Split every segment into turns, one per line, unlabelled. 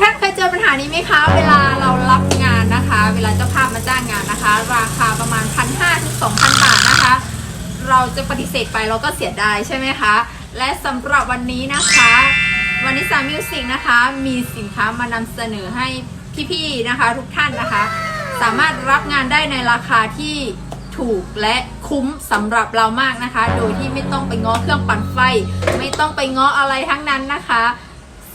ท่านเคยเจอปัญหานี้ไหมคะ เวลาเรารับงานนะคะ เวลาเจ้าภาพมาจ้างงานนะคะ ราคาประมาณพันห้าถึงสองพันบาทนะคะ เราจะปฏิเสธไปเราก็เสียดายใช่ไหมคะ และสำหรับวันนี้นะคะวันนี้สามมิวสิกนะคะ มีสินค้ามานำเสนอให้พี่ๆนะคะ ทุกท่านนะคะ สามารถรับงานได้ในราคาที่ถูกและคุ้มสำหรับเรามากนะคะ โดยที่ไม่ต้องไปง้อเครื่องปั่นไฟ ไม่ต้องไปง้ออะไรทั้งนั้นนะคะ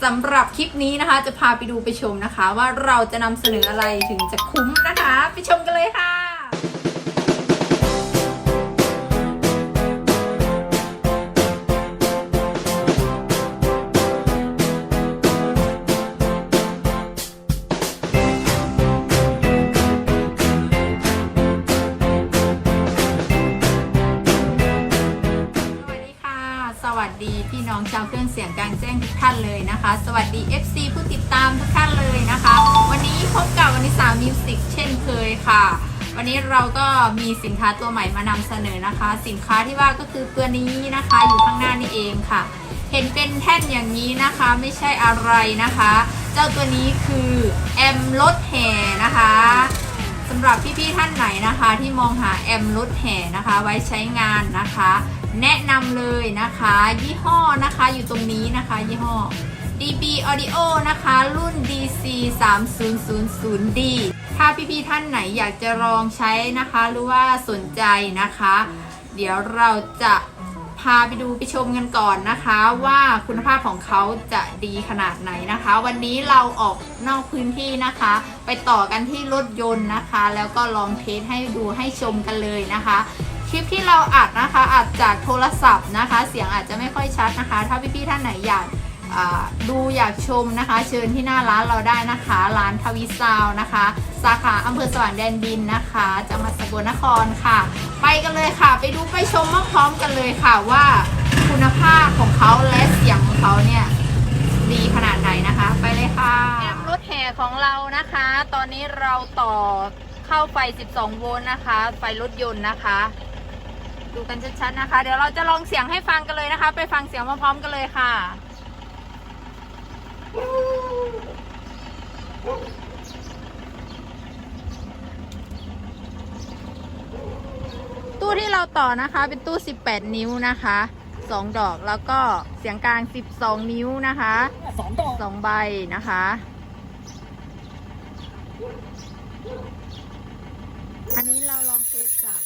สำหรับคลิปนี้นะคะ จะพาไปดูไปชมนะคะ ว่าเราจะนำเสนออะไรถึงจะคุ้มนะคะ ไปชมกันเลยค่ะ ดีพี่น้องชาวเครื่องเสียงกลางแจ้งทุกท่านเลยนะคะ สวัสดี FC ผู้ติดตามทุกท่านเลยนะคะ วันนี้พบกับวันนิสามิวสิกเช่นเคยค่ะ วันนี้เราก็มีสินค้าตัวใหม่มานำเสนอนะคะ สินค้าที่ว่าก็คือตัวนี้นะคะ อยู่ข้างหน้านี่เองค่ะ เห็นเป็นแท่นอย่างนี้นะคะไม่ใช่อะไรนะคะ เจ้าตัวนี้คือแอมรถแห่นะคะสำหรับพี่ๆท่านไหนนะคะ ที่มองหาแอมรถแห่นะคะ ไว้ใช้งานนะคะ แนะนำเลยนะคะ ยี่ห้อนะคะอยู่ตรงนี้นะคะยี่ห้อ DB Audio นะคะ รุ่น DC 3000D ถ้าพี่ๆท่านไหนอยากจะลองใช้นะคะ หรือว่าสนใจนะคะ เดี๋ยวเราจะพาไปดูไปชมกันก่อนนะคะ ว่าคุณภาพของเขาจะดีขนาดไหนนะคะ วันนี้เราออกนอกพื้นที่นะคะ ไปต่อกันที่รถยนต์นะคะ แล้วก็ลองเทสให้ดูให้ชมกันเลยนะคะ คลิปที่เราอัดนะคะอัดจากโทรศัพท์นะคะ เสียงอาจจะไม่ค่อยชัดนะคะ ถ้าพี่ๆท่านไหนอยากดูอยากชมนะคะ เชิญที่หน้าร้านเราได้นะคะ ร้านทวิซาวนะคะ สาขาอำเภอสว่างแดนดินนะคะจังหวัดสกลนครค่ะ ไปกันเลยค่ะ ไปดูไปชมพร้อมกันเลยค่ะว่าคุณภาพของเขาและเสียงของเขาเนี่ยดีขนาดไหนนะคะ ไปเลยค่ะแอมรถแห่ของเรานะคะ ตอนนี้เราต่อเข้าไฟ 12 โวลต์นะคะ ไฟรถยนต์นะคะ ดูกันชัดๆนะคะ เดี๋ยวเราจะลองเสียงให้ฟังกันเลยนะคะ ไปฟังเสียงพร้อมๆกันเลยค่ะตู้ที่เราต่อนะคะเป็นตู้ 18 นิ้วนะคะ2ดอกแล้วก็เสียงกลาง 12 นิ้วนะคะ
สองดอก
2ใบนะคะ อันนี้เราลองเทสจาก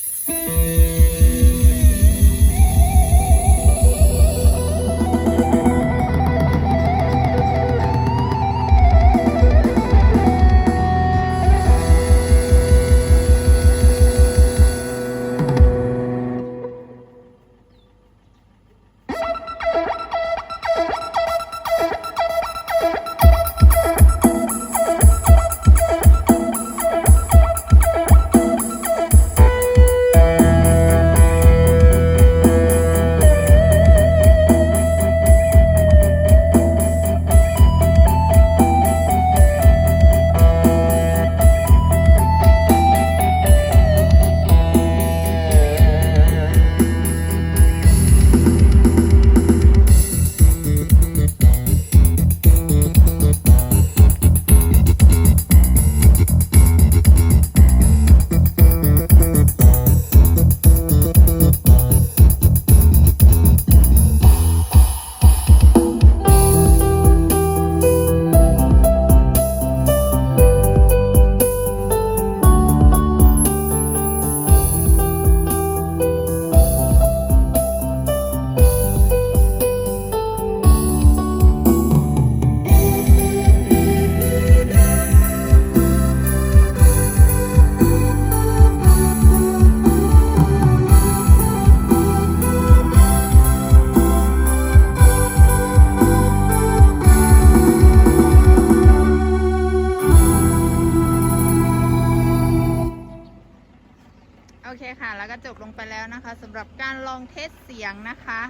สำหรับการลองเทสเสียงนะคะ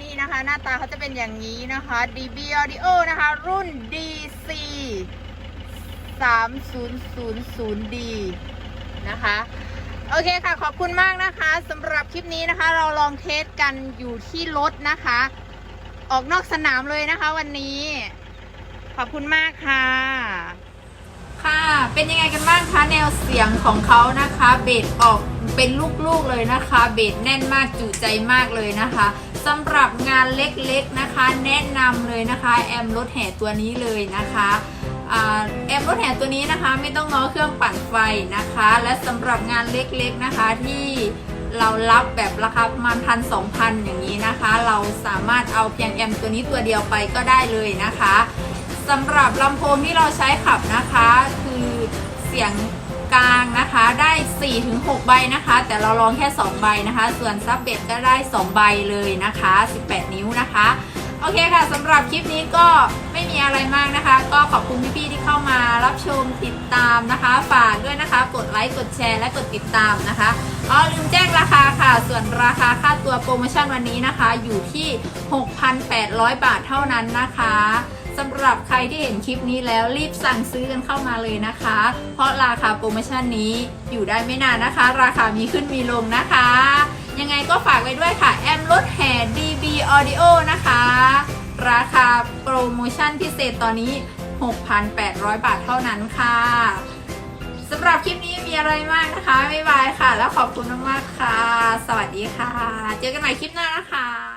นี่นะคะหน้าตาเขาจะเป็นอย่างนี้นะคะ DB Audio นะคะ รุ่น DC 3000D นะคะโอเคค่ะ ขอบคุณมากนะคะสำหรับคลิปนี้นะคะ เราลองเทสกันอยู่ที่รถนะคะ ออกนอกสนามเลยนะคะวันนี้ ขอบคุณมากค่ะ ค่ะ เป็นยังไงกันบ้างคะ แนวเสียงของเขานะคะ เบสออก เป็นลูกๆเลยนะคะ เบสแน่นมากจุใจมากเลยนะคะสำหรับงานเล็กๆนะคะ แนะนำเลยนะคะ แอมรถแห่ตัวนี้เลยนะคะอแอมรถแห่ตัวนี้นะคะ ไม่ต้องง้อเครื่องปั่นไฟนะคะ และสำหรับงานเล็กๆนะคะที่เรารับแบบราคาประมาณพันสองพันอย่างนี้นะคะ เราสามารถเอาเพียงแอมตัวนี้ตัวเดียวไปก็ได้เลยนะคะสำหรับลำโพงที่เราใช้ขับนะคะ คือเสียง กลางนะคะได้ 4-6 ใบนะคะ แต่เราลองแค่ 2 ใบนะคะ ส่วนซับเบสก็ได้ 2 ใบเลยนะคะ 18 นิ้วนะคะ โอเคค่ะสำหรับคลิปนี้ก็ไม่มีอะไรมากนะคะ ก็ขอบคุณพี่ๆที่เข้ามารับชมติดตามนะคะ ฝากด้วยนะคะ กดไลค์กดแชร์และกดติดตามนะคะอ๋อลืมแจ้งราคาค่ะ ส่วนราคาค่าตัวโปรโมชั่นวันนี้นะคะ อยู่ที่ 6,800 บาทเท่านั้นนะคะ สำหรับใครที่เห็นคลิปนี้แล้วรีบสั่งซื้อกันเข้ามาเลยนะคะ เพราะราคาโปรโมชั่นนี้อยู่ได้ไม่นานนะคะ ราคามีขึ้นมีลงนะคะ ยังไงก็ฝากไว้ด้วยค่ะ แอมรถแห่ DB Audio นะคะ ราคาโปรโมชั่นพิเศษตอนนี้ 6,800 บาทเท่านั้นค่ะสำหรับคลิปนี้มีอะไรมากนะคะ บ๊ายบายค่ะ แล้วขอบคุณมากๆค่ะ สวัสดีค่ะ เจอกันใหม่คลิปหน้านะคะ